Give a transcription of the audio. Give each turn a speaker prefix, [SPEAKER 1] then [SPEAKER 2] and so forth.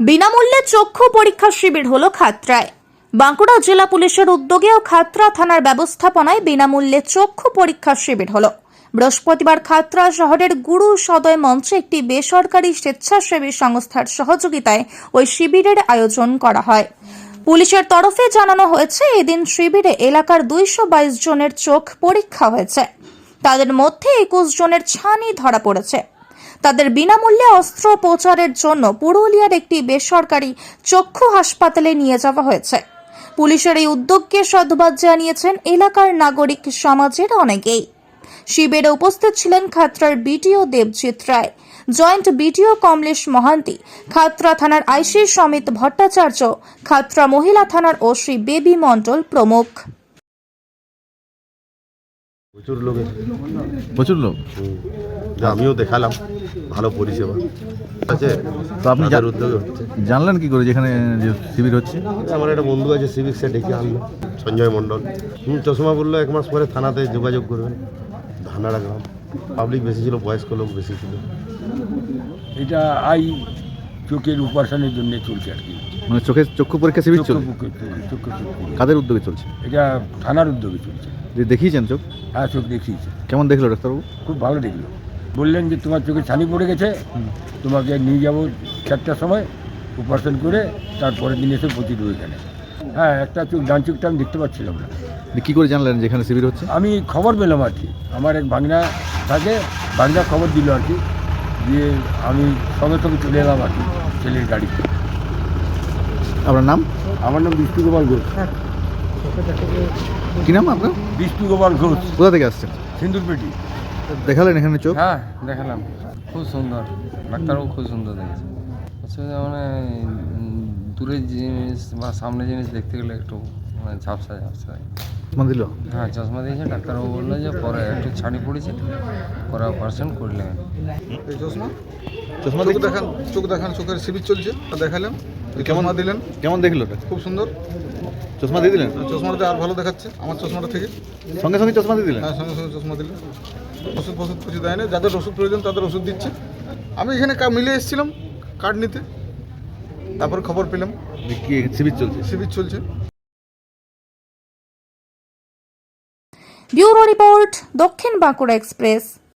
[SPEAKER 1] বিনামূল্যে চক্ষু পরীক্ষা শিবির হলো খাত্রায়। বাঁকুড়া জেলা পুলিশের উদ্যোগে ও খাত্রা থানার ব্যবস্থাপনায় বিনামূল্যে চক্ষু পরীক্ষা শিবির হলো। বৃহস্পতিবার খাত্রা শহরের গুরু সদয় মঞ্চে একটি বেসরকারি স্বেচ্ছাসেবী সংস্থার সহযোগিতায় ওই শিবিরের আয়োজন করা হয়। পুলিশের তরফে জানানো হয়েছে, এদিন শিবিরে এলাকার দুইশো বাইশ জনের চোখ পরীক্ষা হয়েছে। তাদের মধ্যে একুশ জনের ছানি ধরা পড়েছে। তাদের বিনামূল্যে অস্ত্রোপচারের জন্য পুরুলিয়ার একটি বেসরকারি চক্ষু হাসপাতালে নিয়ে যাওয়া হয়েছে। পুলিশের এই উদ্যোগকে সাধুবাদ জানিয়েছেন এলাকার নাগরিক সমাজের অনেকেই। শিবিরে উপস্থিত ছিলেন খাত্রার BDO Debjit Roy joint BDO Kamalesh Mohanty Khatra থানার আইসি সমিত ভট্টাচার্য খাত্রা মহিলা থানার ওসি বেবি মণ্ডল প্রমুখ।
[SPEAKER 2] প্রচুর লোক
[SPEAKER 3] প্রচুর লোক?
[SPEAKER 2] আমিও দেখালাম। ভালো পরিষেবা। আছে
[SPEAKER 3] তো আপনি যার
[SPEAKER 2] উদ্যোগে হচ্ছে।
[SPEAKER 3] জানলেন কি করে যেখানে যে শিবির হচ্ছে?
[SPEAKER 2] আমার একটা বন্ধু আছে সিভিক সে ডেকে আনলো সঞ্জয় মণ্ডল। হুম চশমা বলল এক মাস পরে থানাতে যোগাযোগ করবেন ধানাড়া গ্রাম। পাবলিক বেশি ছিল বয়স্ক লোক বেশি ছিল।
[SPEAKER 4] এটা আই চোখের উপাসনের জন্য চলছে আর কি।
[SPEAKER 3] মানে চোখের চক্ষু পরীক্ষা শিবির চলছে? কাদের উদ্যোগে চলছে?
[SPEAKER 4] এটা থানার উদ্যোগে চলছে।
[SPEAKER 3] যে দেখিয়েছেন চোখ?
[SPEAKER 4] হ্যাঁ চোখ দেখিয়েছে।
[SPEAKER 3] কেমন দেখল ডাক্তারবাবু?
[SPEAKER 4] খুব ভালো দেখল। বললেন যে তোমার চোখে ছানি পড়ে গেছে তোমাকে নিয়ে যাব চারটার সময় অপারেশন করে তারপরের দিন এসে দেবো এখানে হ্যাঁ একটা চোখ ডান চোখটা আমি দেখতে পাচ্ছিলাম না।
[SPEAKER 3] কি করে জানলেন যেখানে শিবির হচ্ছে?
[SPEAKER 4] আমি খবর পেলাম আর কি। আমার এক ভাগনা থাকে ভাগনা খবর দিল আর কি দিয়ে আমি সঙ্গে সঙ্গে চলে এলাম আর কি ছেলের গাড়িতে
[SPEAKER 3] আপনার নাম?
[SPEAKER 4] আমার নাম বিষ্ণু গোপাল ঘোষ।
[SPEAKER 3] কি নাম আপনার?
[SPEAKER 4] বিষ্ণু গোপাল ঘোষ।
[SPEAKER 3] কোথা থেকে আসছেন?
[SPEAKER 4] সিন্দুরপেটি।
[SPEAKER 3] দেখালেন এখানে চোখ?
[SPEAKER 5] হ্যাঁ দেখালাম। খুব সুন্দর। ডাক্তারবাবু খুব সুন্দর দেখেছে। অসুবিধা মানে দূরের জিনিস বা সামনে জিনিস দেখতে গেলে একটু মানে ঝাপসা ঝাপসা।
[SPEAKER 3] মান দিল?
[SPEAKER 5] হ্যাঁ চশমা দিয়েছে। ডাক্তারবাবু বলল যে পরে একটু ছানি পড়েছে পরে অপারেশন করলে
[SPEAKER 6] এই চশমা?
[SPEAKER 3] চশমা
[SPEAKER 6] দেখান চোখ দেখান চোখের শিবির চলছে। দেখালাম।
[SPEAKER 3] কেমন-
[SPEAKER 6] চশমা দিলেন?
[SPEAKER 3] কেমন দেখল ওটা?
[SPEAKER 6] খুব সুন্দর।
[SPEAKER 3] চশমা দিয়ে দিলেন?
[SPEAKER 6] আর চশমাটা আর ভালো দেখাচ্ছে আমার চশমাটা থেকে।
[SPEAKER 3] সঙ্গে সঙ্গে চশমা দিয়ে দিলেন?
[SPEAKER 6] হ্যাঁ সঙ্গে সঙ্গে চশমা দিলেন। ওষুধ ফষুধ কিছু দেয় না যাদের ওষুধ প্রয়োজন তাদের ওষুধ দিচ্ছে। আমি এখানে কা- মিলে এসেছিলাম কার্ড নিতে। তারপর খবর পেলাম।
[SPEAKER 3] কি শিবির চলছে?
[SPEAKER 6] শিবির চলছে।
[SPEAKER 1] ব্যুরো রিপোর্ট দক্ষিণ বাঁকুড়া এক্সপ্রেস।